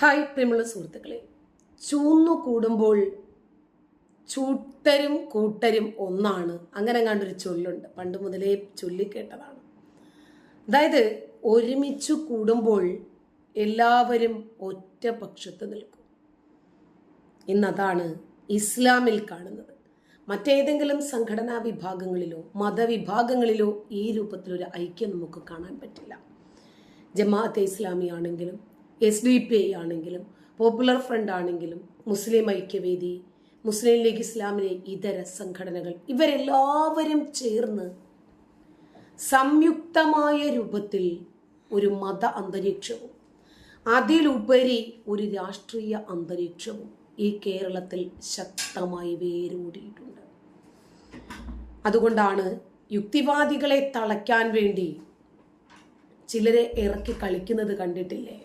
Hi പ്രിയമുള്ള സുഹൃത്തുക്കളെ. ചൂന്നു കൂടുമ്പോൾ ചൂട്ടരും കൂട്ടരും ഒന്നാണ്. അങ്ങനെ കണ്ടൊരു ചൊല്ലുണ്ട്. പണ്ട് മുതലേ ചൊല്ലിക്കേട്ടതാണ് അതായത് ഒരുമിച്ച് കൂടുമ്പോൾ എല്ലാവരും ഒറ്റ പക്ഷത്ത് നിൽക്കും. ഇന്നതാണ് ഇസ്ലാമിൽ കാണുന്നത്. മറ്റേതെങ്കിലും സംഘടനാ വിഭാഗങ്ങളിലോ മതവിഭാഗങ്ങളിലോ ഈ രൂപത്തിലൊരു ഐക്യം നമുക്ക് കാണാൻ പറ്റില്ല. ജമാഅത്തെ ഇസ്ലാമി ആണെങ്കിലും എസ് ഡി പി ഐ ആണെങ്കിലും പോപ്പുലർ ഫ്രണ്ട് ആണെങ്കിലും മുസ്ലിം ഐക്യവേദി മുസ്ലിം ലീഗ് ഇസ്ലാമിലെ ഇതര സംഘടനകൾ ഇവരെല്ലാവരും ചേർന്ന് സംയുക്തമായ രൂപത്തിൽ ഒരു മത അന്തരീക്ഷവും അതിലുപരി ഒരു രാഷ്ട്രീയ അന്തരീക്ഷവും ഈ കേരളത്തിൽ ശക്തമായി വേരൂടിയിട്ടുണ്ട്. അതുകൊണ്ടാണ് യുക്തിവാദികളെ തളയ്ക്കാൻ വേണ്ടി ചിലരെ ഇറക്കി കളിക്കുന്നത് കണ്ടിട്ടില്ലേ?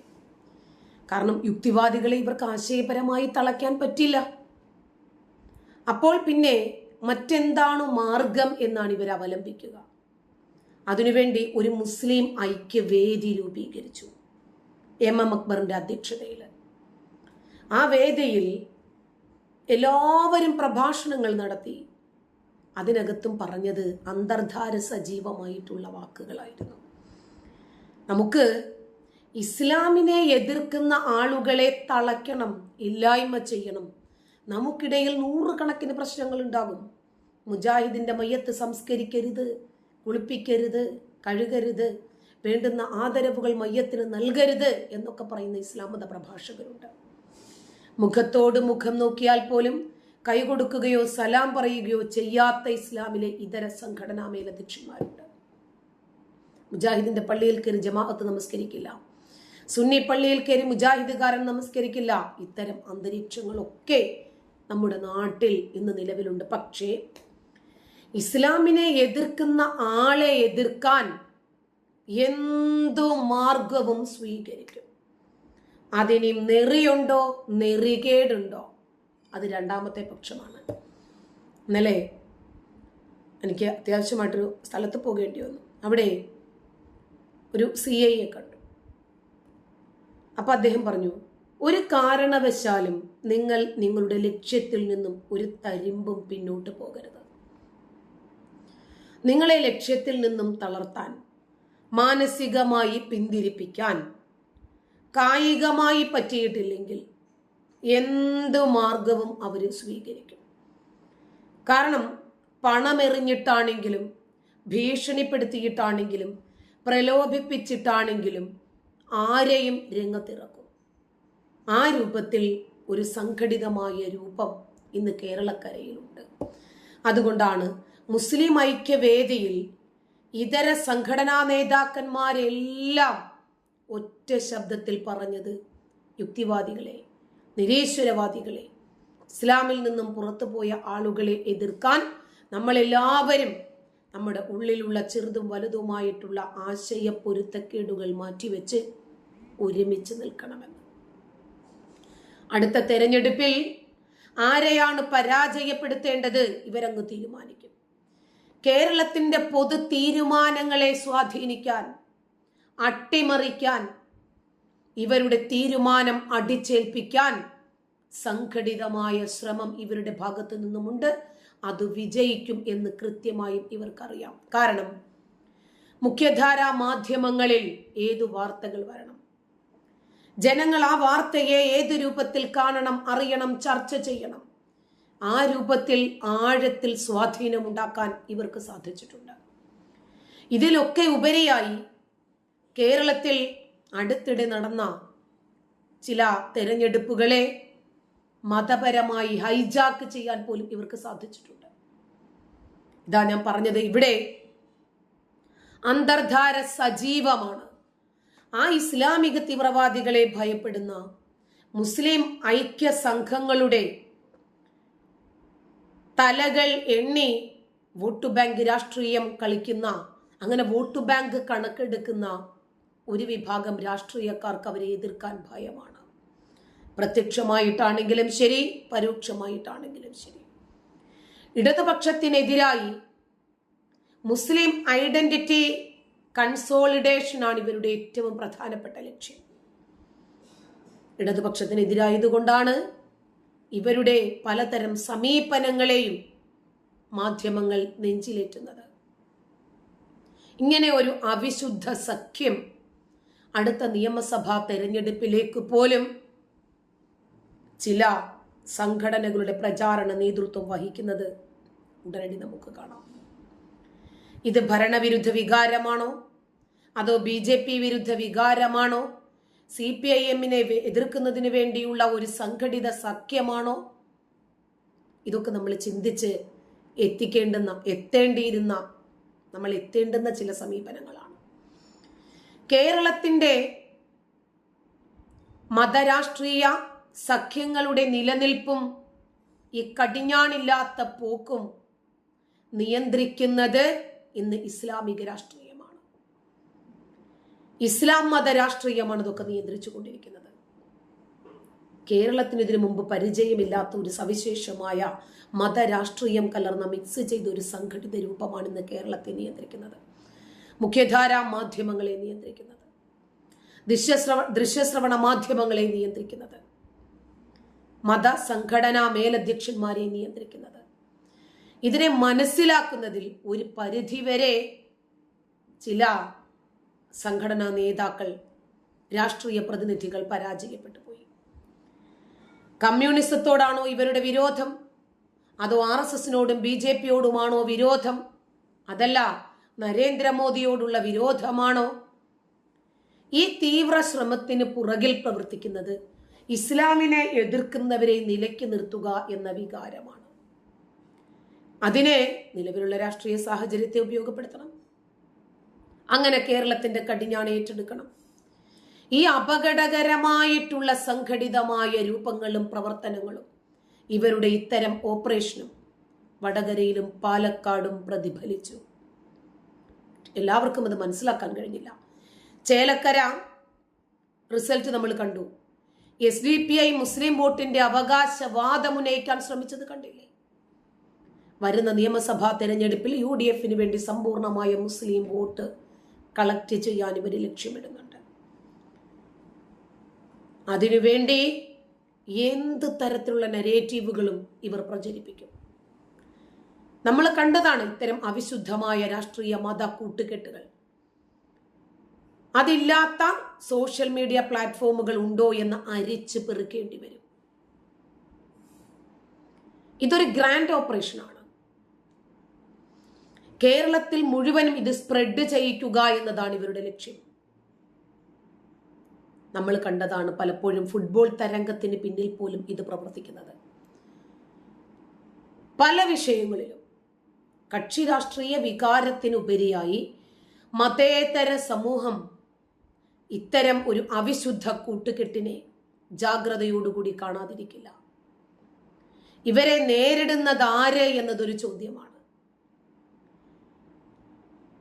കാരണം യുക്തിവാദികളെ ഇവർക്ക് ആശയപരമായി തളയ്ക്കാൻ പറ്റില്ല. അപ്പോൾ പിന്നെ മറ്റെന്താണ് മാർഗം എന്നാണ് ഇവർ അവലംബിക്കുക. അതിനുവേണ്ടി ഒരു മുസ്ലിം ഐക്യവേദി രൂപീകരിച്ചു. എം എം അക്ബറിന്റെ അധ്യക്ഷതയിൽ ആ വേദിയിൽ എല്ലാവരും പ്രഭാഷണങ്ങൾ നടത്തി. അതിനകത്തും പറഞ്ഞത് അന്തർധാര സജീവമായിട്ടുള്ള വാക്കുകളായിരുന്നു. നമുക്ക് ഇസ്ലാമിനെ എതിർക്കുന്ന ആളുകളെ തളയ്ക്കണം ഇല്ലായ്മ ചെയ്യണം. നമുക്കിടയിൽ നൂറുകണക്കിന് പ്രശ്നങ്ങൾ ഉണ്ടാകും മുജാഹിദിന്റെ മയ്യത്ത് സംസ്കരിക്കരുത് കുളിപ്പിക്കരുത് കഴുകരുത് വേണ്ടുന്ന ആദരവുകൾ മയ്യത്തിന് നൽകരുത് എന്നൊക്കെ പറയുന്ന ഇസ്ലാം മത പ്രഭാഷകരുണ്ട്. മുഖത്തോട് മുഖം നോക്കിയാൽ പോലും കൈ കൊടുക്കുകയോ സലാം പറയുകയോ ചെയ്യാത്ത ഇസ്ലാമിലെ ഇതര സംഘടനാ മേലധ്യക്ഷന്മാരുണ്ട്. മുജാഹിദിന്റെ പള്ളിയിൽ കയറി ജമാഅത്ത് നമസ്കരിക്കില്ല. സുന്നി പള്ളിയിൽ കയറി മുജാഹിദുകാരൻ നമസ്കരിക്കില്ല. ഇത്തരം അന്തരീക്ഷങ്ങളൊക്കെ നമ്മുടെ നാട്ടിൽ ഇന്ന് നിലവിലുണ്ട്. പക്ഷേ ഇസ്ലാമിനെ എതിർക്കുന്ന ആളെ എതിർക്കാൻ എന്തു മാർഗവും സ്വീകരിക്കും? അതിനി നെറിയുണ്ടോ? നെറികേടുണ്ടോ? അത് രണ്ടാമത്തെ പക്ഷമാണ്. ഇന്നലെ എനിക്ക് അത്യാവശ്യമായിട്ടൊരു സ്ഥലത്ത് പോകേണ്ടി വന്നു. അവിടെ ഒരു സി ഐയെ കണ്ടു. അപ്പൊ അദ്ദേഹം പറഞ്ഞു ഒരു കാരണവശാലും നിങ്ങൾ നിങ്ങളുടെ ലക്ഷ്യത്തിൽ നിന്നും ഒരു തരിമ്പും പിന്നോട്ട് പോകരുത്. നിങ്ങളെ ലക്ഷ്യത്തിൽ നിന്നും തളർത്താൻ മാനസികമായി പിന്തിരിപ്പിക്കാൻ കായികമായി പറ്റിയിട്ടില്ലെങ്കിൽ എന്ത് മാർഗവും അവർ സ്വീകരിക്കും. കാരണം പണമെറിഞ്ഞിട്ടാണെങ്കിലും ഭീഷണിപ്പെടുത്തിയിട്ടാണെങ്കിലും പ്രലോഭിപ്പിച്ചിട്ടാണെങ്കിലും ആരെയും രംഗത്തിറക്കും. ആ രൂപത്തിൽ ഒരു സംഘടിതമായ രൂപം ഇന്ന് കേരളക്കരയിലുണ്ട്. അതുകൊണ്ടാണ് മുസ്ലിം ഐക്യവേദിയിൽ ഇതര സംഘടനാ നേതാക്കന്മാരെല്ലാം ഒറ്റ ശബ്ദത്തിൽ പറഞ്ഞത് യുക്തിവാദികളെ നിരീശ്വരവാദികളെ ഇസ്ലാമിൽ നിന്നും പുറത്തുപോയ ആളുകളെ എതിർക്കാൻ നമ്മളെല്ലാവരും നമ്മുടെ ഉള്ളിലുള്ള ചെറുതും വലുതുമായിട്ടുള്ള ആശയ പൊരുത്തക്കേടുകൾ മാറ്റിവെച്ച് ഒരുമിച്ച് നിൽക്കണമെന്ന്. അടുത്ത തെരഞ്ഞെടുപ്പിൽ ആരെയാണ് പരാജയപ്പെടുത്തേണ്ടത് ഇവരങ്ങ് തീരുമാനിക്കും. കേരളത്തിന്റെ പൊതു തീരുമാനങ്ങളെ സ്വാധീനിക്കാൻ അട്ടിമറിക്കാൻ ഇവരുടെ തീരുമാനം അടിച്ചേൽപ്പിക്കാൻ സംഘടിതമായ ശ്രമം ഇവരുടെ ഭാഗത്തു നിന്നുമുണ്ട്. അത് വിജയിക്കും എന്ന് കൃത്യമായും ഇവർക്കറിയാം. കാരണം മുഖ്യധാരാ മാധ്യമങ്ങളിൽ ഏതു വാർത്തകൾ വരണം? ജനങ്ങൾ ആ വാർത്തയെ ഏത് രൂപത്തിൽ കാണണം അറിയണം ചർച്ച ചെയ്യണം? ആ രൂപത്തിൽ ആഴത്തിൽ സ്വാധീനമുണ്ടാക്കാൻ ഇവർക്ക് സാധിച്ചിട്ടുണ്ട്. ഇതിലൊക്കെ ഉപരിയായി കേരളത്തിൽ അടുത്തിടെ നടന്ന ചില തെരഞ്ഞെടുപ്പുകളെ മതപരമായി ഹൈജാക്ക് ചെയ്യാൻ പോലും ഇവർക്ക് സാധിച്ചിട്ടുണ്ട്. ഇതാ ഞാൻ പറഞ്ഞത് ഇവിടെ. അന്തർധാര സജീവമാണ്. ആ ഇസ്ലാമിക തീവ്രവാദികളെ ഭയപ്പെടുന്ന മുസ്ലിം ഐക്യ സംഘങ്ങളുടെ തലകൾ എണ്ണി വോട്ട് ബാങ്ക് രാഷ്ട്രീയം കളിക്കുന്ന അങ്ങനെ വോട്ട് ബാങ്ക് കണക്കെടുക്കുന്ന ഒരു വിഭാഗം രാഷ്ട്രീയക്കാർക്ക് അവരെ എതിർക്കാൻ ഭയമാണ്. പ്രത്യക്ഷമായിട്ടാണെങ്കിലും ശരി പരോക്ഷമായിട്ടാണെങ്കിലും ശരി. ഇടതുപക്ഷത്തിനെതിരായി മുസ്ലിം ഇടതുപക്ഷത്തിനെതിരായതുകൊണ്ടാണ് ഇവരുടെ പലതരം സമീപനങ്ങളെയും മാധ്യമങ്ങൾ നെഞ്ചിലേറ്റുന്നത്. ഇങ്ങനെ ഒരു അവിശുദ്ധ സഖ്യം അടുത്ത നിയമസഭാ തെരഞ്ഞെടുപ്പിലേക്ക് പോലും ചില സംഘടനകളുടെ പ്രചാരണ നേതൃത്വം വഹിക്കുന്നത് ഉടനടി നമുക്ക് കാണാം. ഇത് ഭരണവിരുദ്ധ വികാരമാണോ? അതോ ബി ജെ പി വിരുദ്ധ വികാരമാണോ? സി പി ഐ എമ്മിനെ എതിർക്കുന്നതിന് വേണ്ടിയുള്ള ഒരു സംഘടിത സഖ്യമാണോ? ഇതൊക്കെ നമ്മൾ ചിന്തിച്ച് എത്തിക്കേണ്ടുന്ന എത്തേണ്ടിയിരുന്ന നമ്മൾ എത്തേണ്ടുന്ന ചില സമീപനങ്ങളാണ്. കേരളത്തിന്റെ മതരാഷ്ട്രീയ സഖ്യങ്ങളുടെ നിലനിൽപ്പും ഈ കടിഞ്ഞാണില്ലാത്ത പോക്കും നിയന്ത്രിക്കുന്നത് ഇന്ന് ഇസ്ലാമിക രാഷ്ട്രീയമാണ്. ഇസ്ലാം മത രാഷ്ട്രീയമാണ് ഇതൊക്കെ നിയന്ത്രിച്ചു കൊണ്ടിരിക്കുന്നത് കേരളത്തിന് ഇതിനു മുമ്പ് പരിചയമില്ലാത്ത ഒരു സവിശേഷമായ മതരാഷ്ട്രീയം കലർന്ന മിക്സ് ചെയ്ത ഒരു സംഘടിത രൂപമാണ് ഇന്ന് കേരളത്തെ നിയന്ത്രിക്കുന്നത്. മുഖ്യധാര മാധ്യമങ്ങളെ നിയന്ത്രിക്കുന്നത്. ദൃശ്യശ്രവ ദൃശ്യശ്രവണ മാധ്യമങ്ങളെ നിയന്ത്രിക്കുന്നത്. മത സംഘടനാ മേലധ്യക്ഷന്മാരെ നിയന്ത്രിക്കുന്നത്. ഇതിനെ മനസ്സിലാക്കുന്നതിൽ ഒരു പരിധിവരെ ചില സംഘടനാ നേതാക്കൾ രാഷ്ട്രീയ പ്രതിനിധികൾ പരാജയപ്പെട്ടു പോയി. കമ്മ്യൂണിസത്തോടാണോ ഇവരുടെ വിരോധം? അതോ ആർ എസ് എസിനോടും ബി ജെ പിയോടുമാണോ വിരോധം? അതല്ല നരേന്ദ്രമോദിയോടുള്ള വിരോധമാണോ? ഈ തീവ്ര ശ്രമത്തിന് പുറകിൽ പ്രവർത്തിക്കുന്നത് ഇസ്ലാമിനെ എതിർക്കുന്നവരെ നിലയ്ക്ക് നിർത്തുക എന്ന വികാരമാണ്. അതിനെ നിലവിലുള്ള രാഷ്ട്രീയ സാഹചര്യത്തെ ഉപയോഗപ്പെടുത്തണം. അങ്ങനെ കേരളത്തിന്റെ കടിഞ്ഞാണ് ഏറ്റെടുക്കണം. ഈ അപകടകരമായിട്ടുള്ള സംഘടിതമായ രൂപങ്ങളും പ്രവർത്തനങ്ങളും ഇവരുടെ ഇത്തരം ഓപ്പറേഷനും വടകരയിലും പാലക്കാടും പ്രതിഫലിച്ചു. എല്ലാവർക്കും അത് മനസ്സിലാക്കാൻ കഴിഞ്ഞില്ല. ചേലക്കര റിസൾട്ട് നമ്മൾ കണ്ടു. S D P I Muslim വോട്ടിന്റെ അവകാശവാദം ഉന്നയിക്കാൻ ശ്രമിച്ചത് കണ്ടില്ലേ? വരുന്ന നിയമസഭാ തെരഞ്ഞെടുപ്പിൽ യു ഡി എഫിന് വേണ്ടി സമ്പൂർണമായ മുസ്ലിം വോട്ട് കളക്ട് ചെയ്യാൻ ഇവർ ലക്ഷ്യമിടുന്നുണ്ട്. അതിനുവേണ്ടി എന്ത് തരത്തിലുള്ള നരേറ്റീവുകളും ഇവർ പ്രചരിപ്പിക്കും. നമ്മൾ കണ്ടതാണ് ഇത്തരം അവിശുദ്ധമായ രാഷ്ട്രീയ മത കൂട്ടുകെട്ടുകൾ. അതില്ലാത്ത സോഷ്യൽ മീഡിയ പ്ലാറ്റ്ഫോമുകൾ ഉണ്ടോ എന്ന് അരിച്ച് പെറുക്കേണ്ടി വരും. ഇതൊരു ഗ്രാൻഡ് ഓപ്പറേഷനാണ്. കേരളത്തിൽ മുഴുവനും ഇത് സ്പ്രെഡ് ചെയ്യിക്കുക എന്നതാണ് ഇവരുടെ ലക്ഷ്യം. നമ്മൾ കണ്ടതാണ് പലപ്പോഴും ഫുട്ബോൾ തരംഗത്തിന് പിന്നിൽ പോലും ഇത് പ്രവർത്തിക്കുന്നത്. പല വിഷയങ്ങളിലും കക്ഷി രാഷ്ട്രീയ വികാരത്തിനുപരിയായി മതേതര സമൂഹം ഇത്തരം ഒരു അവിശുദ്ധ കൂട്ടുകെട്ടിനെ ജാഗ്രതയോടുകൂടി കാണാതിരിക്കില്ല. ഇവരെ നേരിടുന്നത് ആര് എന്നതൊരു ചോദ്യമാണ്.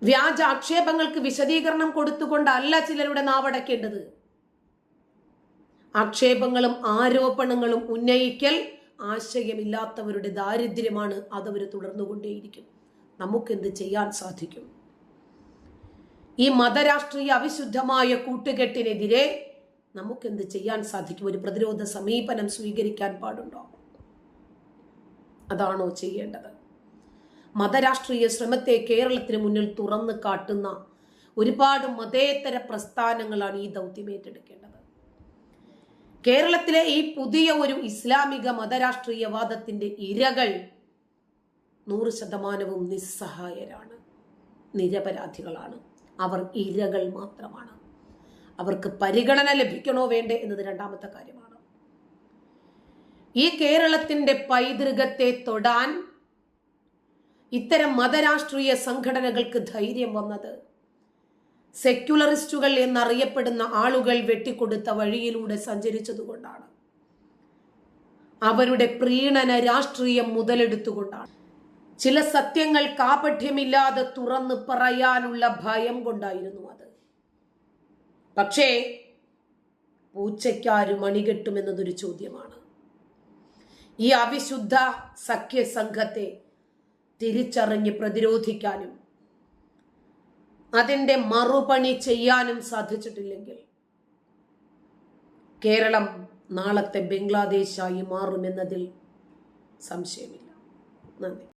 വ്യാജ ആക്ഷേപങ്ങൾക്ക് വിശദീകരണം കൊടുത്തുകൊണ്ടല്ല ചിലരുടെ നാവടക്കേണ്ടത്. ആക്ഷേപങ്ങളും ആരോപണങ്ങളും ഉന്നയിക്കൽ ആശയമില്ലാത്തവരുടെ ദാരിദ്ര്യമാണ് അതവർ തുടർന്നുകൊണ്ടേയിരിക്കും. നമുക്കെന്ത് ചെയ്യാൻ സാധിക്കും? ഈ മതരാഷ്ട്രീയ അവിശുദ്ധമായ കൂട്ടുകെട്ടിനെതിരെ നമുക്കെന്ത് ചെയ്യാൻ സാധിക്കും? ഒരു പ്രതിരോധ സമീപനം സ്വീകരിക്കാൻ പാടുണ്ടോ? അതാണോ ചെയ്യേണ്ടത്? മതരാഷ്ട്രീയ ശ്രമത്തെ കേരളത്തിന് മുന്നിൽ തുറന്ന് കാട്ടുന്ന ഒരുപാട് മതേതര പ്രസ്ഥാനങ്ങളാണ് ഈ ദൗത്യം ഏറ്റെടുക്കേണ്ടത്. കേരളത്തിലെ ഈ പുതിയ ഒരു ഇസ്ലാമിക മതരാഷ്ട്രീയവാദത്തിന്റെ ഇരകൾ നൂറ് ശതമാനവും നിസ്സഹായരാണ് നിരപരാധികളാണ്. അവർ ഇരകൾ മാത്രമാണ്. അവർക്ക് പരിഗണന ലഭിക്കണോ വേണ്ടേ എന്നത് രണ്ടാമത്തെ കാര്യമാണ്. ഈ കേരളത്തിന്റെ പൈതൃകത്തെ തൊടാൻ ഇത്തരം മതരാഷ്ട്രീയ സംഘടനകൾക്ക് ധൈര്യം വന്നത്. സെക്യുലറിസ്റ്റുകൾ എന്നറിയപ്പെടുന്ന ആളുകൾ വെട്ടിക്കൊടുത്ത വഴിയിലൂടെ സഞ്ചരിച്ചതുകൊണ്ടാണ്. അവരുടെ പ്രീണന രാഷ്ട്രീയം മുതലെടുത്തുകൊണ്ടാണ്. ചില സത്യങ്ങൾ കാപഠ്യമില്ലാതെ തുറന്ന് പറയാനുള്ള ഭയം കൊണ്ടായിരുന്നു അത്. പക്ഷേ പൂച്ചയ്ക്കാര് മണികെട്ടുമെന്നതൊരു ചോദ്യമാണ്. ഈ അവിശുദ്ധ സഖ്യസംഘത്തെ തിരിച്ചറിഞ്ഞ് പ്രതിരോധിക്കാനും അതിന്റെ മറുപണി ചെയ്യാനും സാധിച്ചിട്ടില്ലെങ്കിൽ കേരളം നാളത്തെ ബംഗ്ലാദേശായി മാറുമെന്നതിൽ സംശയമില്ല. നന്ദി.